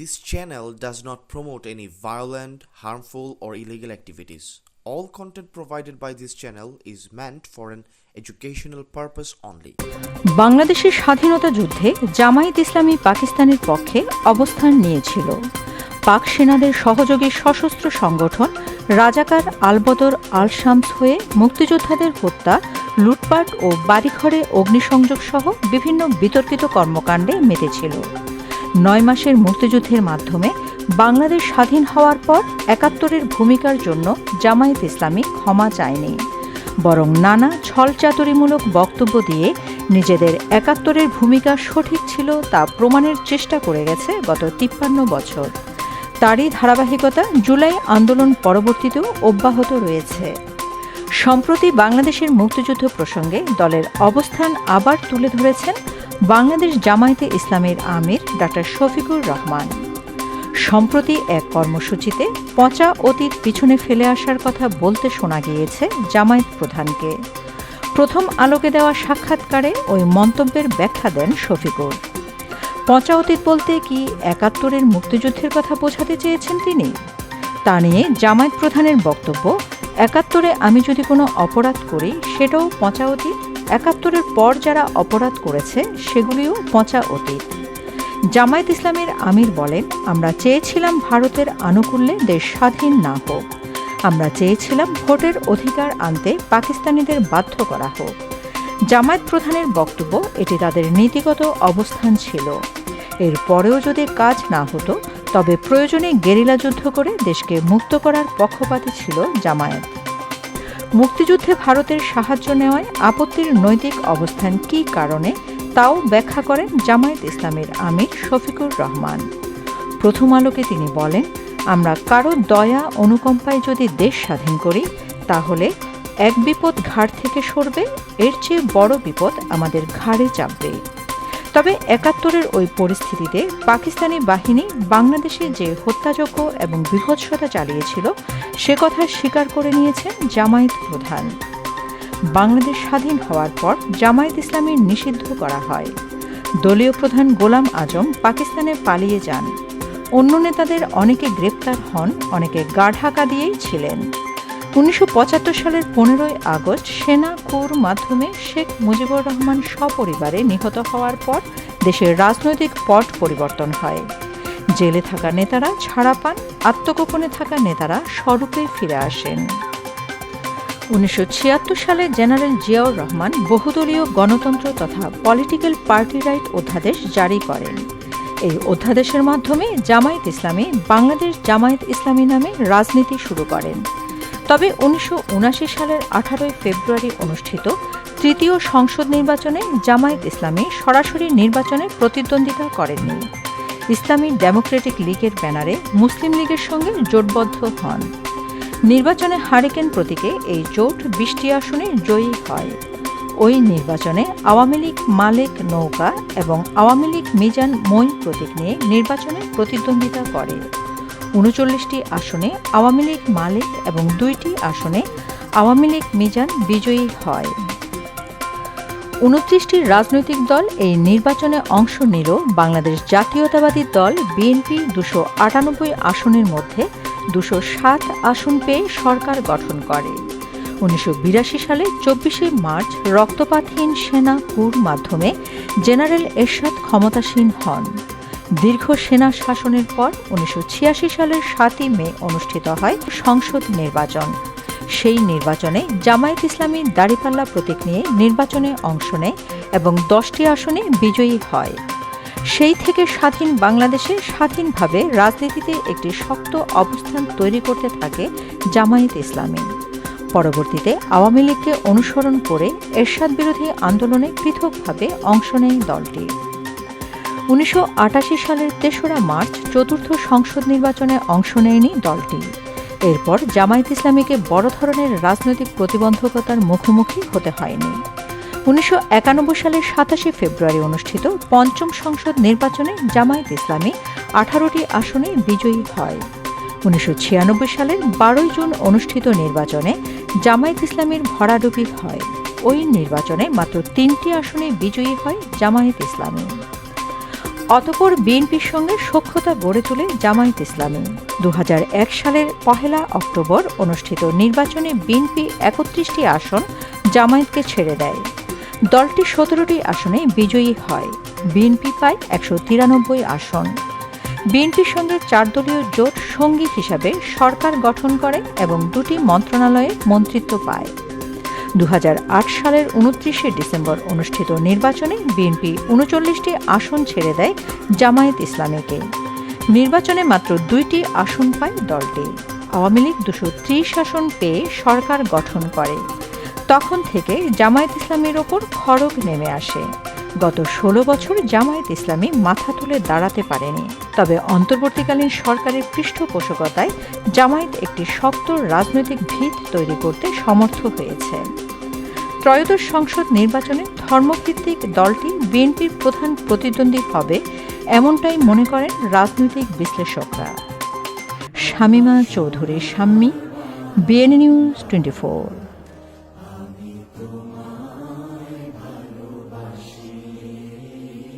This channel does not promote any violent, harmful, or illegal activities. All content provided by this channel is meant for an educational purpose only. বাংলাদেশের স্বাধীনতা যুদ্ধে জামায়াত ইসলামী পাকিস্তানের পক্ষে অবস্থান নিয়েছিল পাক সেনাদের সহযোগী সশস্ত্র সংগঠন রাজাকার আলবদর আল শামস হয়ে মুক্তিযোদ্ধাদের হত্যা লুটপাট ও বাড়িঘরে অগ্নিসংযোগ সহ বিভিন্ন বিতর্কিত কর্মকাণ্ডে মেতেছিল নয় মাসের মুক্তিযুদ্ধের মাধ্যমে বাংলাদেশ স্বাধীন হওয়ার পর একাত্তরের ভূমিকার জন্য জামায়াত ইসলামী ক্ষমা চায়নি। বরং নানা ছলচাতুরিমূলক বক্তব্য দিয়ে নিজেদের একাত্তরের ভূমিকা সঠিক ছিল তা প্রমাণের চেষ্টা করে গেছে গত তিপ্পান্ন বছর। তারই ধারাবাহিকতা জুলাই আন্দোলন পরবর্তীতেও অব্যাহত রয়েছে। সম্প্রতি বাংলাদেশের মুক্তিযুদ্ধ প্রসঙ্গে দলের অবস্থান আবার তুলে ধরেছেন বাংলাদেশ জামায়াতে ইসলামের আমির ডাক্তার শফিকুর রহমান। সম্প্রতি এক কর্মসূচিতে পচা অতীত পিছনে ফেলে আসার কথা বলতে শোনা গিয়েছে জামায়াত প্রধানকে। প্রথম আলোকে দেওয়া সাক্ষাৎকারে ওই মন্তব্যের ব্যাখ্যা দেন শফিকুর। পচা অতীত বলতে কি একাত্তরের মুক্তিযুদ্ধের কথা বোঝাতে চেয়েছেন তিনি? তা নিয়ে জামায়াত প্রধানের বক্তব্য, একাত্তরে আমি যদি কোনো অপরাধ করি, সেটাও পচা অতীত? একাত্তরের পর যারা অপরাধ করেছে, সেগুলিও পচা অতীত। জামায়াত ইসলামের আমির বলেন, আমরা চেয়েছিলাম ভারতের আনুকূল্যে দেশ স্বাধীন না হোক। আমরা চেয়েছিলাম ভোটের অধিকার আনতে পাকিস্তানিদের বাধ্য করা হোক। জামায়াত প্রধানের বক্তব্য, এটি তাদের নীতিগত অবস্থান ছিল। এর পরেও যদি কাজ না হতো, তবে প্রয়োজনে গেরিলা যুদ্ধ করে দেশকে মুক্ত করার পক্ষপাতী ছিল জামায়াত। মুক্তিযুদ্ধে ভারতের সাহায্য নেওয়ায় আপত্তির নৈতিক অবস্থান কী কারণে, তাও ব্যাখ্যা করেন জামায়াত ইসলামের আমির শফিকুর রহমান। প্রথম আলোকে তিনি বলেন, আমরা কারও দয়া অনুকম্পায় যদি দেশ স্বাধীন করি, তাহলে এক বিপদ ঘাড় থেকে সরবে, এর চেয়ে বড় বিপদ আমাদের ঘাড়ে চাপবে। তবে একাত্তরের ওই পরিস্থিতিতে পাকিস্তানি বাহিনী বাংলাদেশে যে হত্যাযজ্ঞ এবং বিভৎসতা চালিয়েছিল, সে কথা স্বীকার করে নিয়েছেন জামায়াত প্রধান। বাংলাদেশ স্বাধীন হওয়ার পর জামায়াত ইসলামীর নিষিদ্ধ করা হয়। দলীয় প্রধান গোলাম আজম পাকিস্তানে পালিয়ে যান। অন্য নেতাদের অনেকে গ্রেপ্তার হন, অনেকে গাঢ়াকা দিয়েই ছিলেন। উনিশশো পঁচাত্তর সালের পনেরোই আগস্ট সেনা কুর মাধ্যমে শেখ মুজিবুর রহমান সপরিবারে নিহত হওয়ার পর দেশের রাজনৈতিক পট পরিবর্তন হয়। জেলে থাকা নেতারা ছাড়া পান, আত্মগোপনে থাকা নেতারা স্বরূপে ফিরে আসেন। উনিশশো ছিয়াত্তর সালে জেনারেল জিয়াউর রহমান বহুদলীয় গণতন্ত্র তথা পলিটিক্যাল পার্টি রাইট অধ্যাদেশ জারি করেন। এই অধ্যাদেশের মাধ্যমে জামায়াত ইসলামী বাংলাদেশ জামায়াত ইসলামী নামে রাজনীতি শুরু করেন। তবে উনিশশো সালের আঠারোই ফেব্রুয়ারি অনুষ্ঠিত তৃতীয় সংসদ নির্বাচনে জামায়াত ইসলামী সরাসরি নির্বাচনে প্রতিদ্বন্দ্বিতা করেননি। ইসলামী ডেমোক্রেটিক লীগের ব্যানারে মুসলিম লীগের সঙ্গে জোটবদ্ধ হন। নির্বাচনে হারিকেন প্রতীকে এই জোট বিশটি আসনে জয়ী হয়। ওই নির্বাচনে আওয়ামী লীগ মালেক নৌকা এবং আওয়ামী লীগ মিজান মই প্রতীক নিয়ে নির্বাচনে প্রতিদ্বন্দ্বিতা করে। উনচল্লিশটি আসনে আওয়ামী লীগ মালিক এবং দুইটি আসনে আওয়ামী লীগ মিজান বিজয়ী হয়। উনত্রিশটি রাজনৈতিক দল এই নির্বাচনে অংশ নিল বাংলাদেশ জাতীয়তাবাদী দল বিএনপি দুশো আটানব্বই আসনের মধ্যে দুশো সাত আসন পেয়ে সরকার গঠন করে। উনিশশো বিরাশি সালে চব্বিশে মার্চ রক্তপাতহীন সেনা কুর মাধ্যমে জেনারেল এরশাদ ক্ষমতাসীন হন। দীর্ঘ সেনা শাসনের পর উনিশশো ছিয়াশি সালের সাতই মে অনুষ্ঠিত হয় সংসদ নির্বাচন। সেই নির্বাচনে জামায়াত ইসলামী দাড়িপাল্লা প্রতীক নিয়ে নির্বাচনে অংশ নেয় এবং দশটি আসনে বিজয়ী হয়। সেই থেকে স্বাধীন বাংলাদেশে স্বাধীনভাবে রাজনীতিতে একটি শক্ত অবস্থান তৈরি করতে থাকে জামায়াত ইসলামী। পরবর্তীতে আওয়ামী লীগকে অনুসরণ করে এরশাদ বিরোধী আন্দোলনে পৃথকভাবে অংশ নেয় দলটি। উনিশশো আটাশি সালের তেসরা মার্চ চতুর্থ সংসদ নির্বাচনে অংশ নেয়নি দলটি। এরপর জামায়াত ইসলামীকে বড় ধরনের রাজনৈতিক প্রতিবন্ধকতার মুখোমুখি হতে হয়নি। উনিশশো একানব্বই সালের সাতাশে ফেব্রুয়ারি অনুষ্ঠিত পঞ্চম সংসদ নির্বাচনে জামায়াত ইসলামী আঠারোটি আসনে বিজয়ী হয়। উনিশশো ছিয়ানব্বই সালের বারোই জুন অনুষ্ঠিত নির্বাচনে জামায়াত ইসলামীর ভরাডুবি হয় ওই নির্বাচনে মাত্র তিনটি আসনে বিজয়ী হয় জামায়াত ইসলামী। অতপর বিএনপির সঙ্গে সখ্যতা গড়ে তোলে জামায়াত ইসলামী। দু হাজার এক সালের পহেলা অক্টোবর অনুষ্ঠিত নির্বাচনে বিএনপি একত্রিশটি আসন জামায়াতকে ছেড়ে দেয়। দলটি সতেরোটি আসনে বিজয়ী হয়। বিএনপি পায় একশো তিরানব্বই আসন। বিএনপির সঙ্গে চার দলীয় জোট সঙ্গী হিসাবে সরকার গঠন করে এবং দুটি মন্ত্রণালয়ে মন্ত্রিত্ব পায়। দু হাজার আট সালের উনত্রিশে ডিসেম্বর অনুষ্ঠিত নির্বাচনে বিএনপি উনচল্লিশটি আসন ছেড়ে দেয় জামায়াত ইসলামীকে। নির্বাচনে মাত্র দুইটি আসন পায় দলটি। আওয়ামী লীগ দুশো ত্রিশ আসন পেয়ে সরকার গঠন করে। তখন থেকে জামায়াত ইসলামের ওপর খড়গ নেমে আসে। গত ষোলো বছর জামায়াত ইসলামী মাথা তুলে দাঁড়াতে পারেনি। তবে অন্তর্বর্তীকালীন সরকারের পৃষ্ঠপোষকতায় জামায়াত একটি শক্ত রাজনৈতিক ভিত তৈরি করতে সমর্থ হয়েছে। ত্রয়োদশ সংসদ নির্বাচনে ধর্মভিত্তিক দলটি বিএনপির প্রধান প্রতিদ্বন্দ্বী হবে এমনটাই মনে করেন রাজনৈতিক বিশ্লেষকরা। Shamima Chowdhury, Shammi BNA news twenty four.